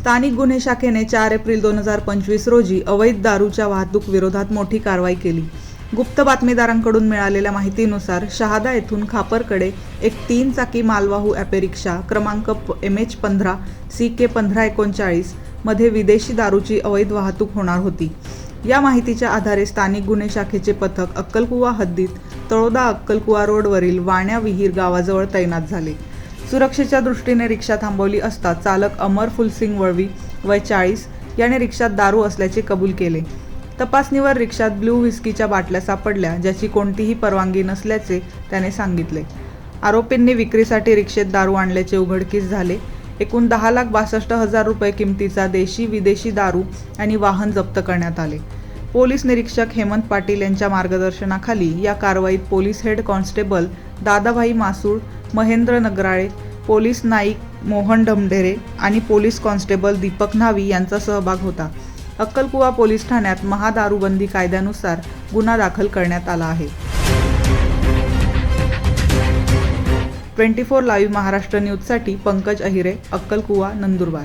स्थानिक गुन्हे शाखेने चार एप्रिल दोन हजार पंचवीस रोजी अवैध दारूच्या वाहतूक विरोधात मोठी कारवाई केली. गुप्त बातमीदारांकडून मिळालेल्या माहितीनुसार शहादा येथून खापरकडे एक तीन चाकी मालवाहू ॲपेरिक्षा क्रमांक एम एच पंधरा सी के पंधरा एकोणचाळीसमध्ये विदेशी दारूची अवैध वाहतूक होणार होती. या माहितीच्या आधारे स्थानिक गुन्हे शाखेचे पथक अक्कलकुवा हद्दीत तळोदा अक्कलकुवा रोडवरील वाण्या विहीर गावाजवळ तैनात झाले. सुरक्षेच्या दृष्टीने रिक्षा थांबवली असता चालक अमर फुलसिंग वळवी वय चाळीस याने रिक्षात दारू असल्याचे कबूल केले. तपासणीवर रिक्षात ब्लू व्हिस्कीच्या बाटल्या सापडल्या ज्याची कोणतीही परवानगी नसल्याचे त्याने सांगितले. आरोपींनी विक्रीसाठी रिक्षेत दारू आणल्याचे उघडकीस झाले. एकूण दहा लाख बासष्ट हजार रुपये किमतीचा देशी विदेशी दारू आणि वाहन जप्त करण्यात आले. पोलीस निरीक्षक हेमंत पाटील यांच्या मार्गदर्शनाखाली या कारवाईत police head constable Dadabhai Masul Mahendra Nagrale police Naik Mohan Dhamdhere आणि पोलीस कॉन्स्टेबल दीपक न्हावी यांचा सहभाग होता. अक्कलकुवा पोलीस ठाण्यात महादारूबंदी कायद्यानुसार गुन्हा दाखल करण्यात आला आहे. ट्वेंटी फोर लाईव्ह महाराष्ट्र न्यूजसाठी पंकज अहिरे अक्कलकुवा नंदुरबार.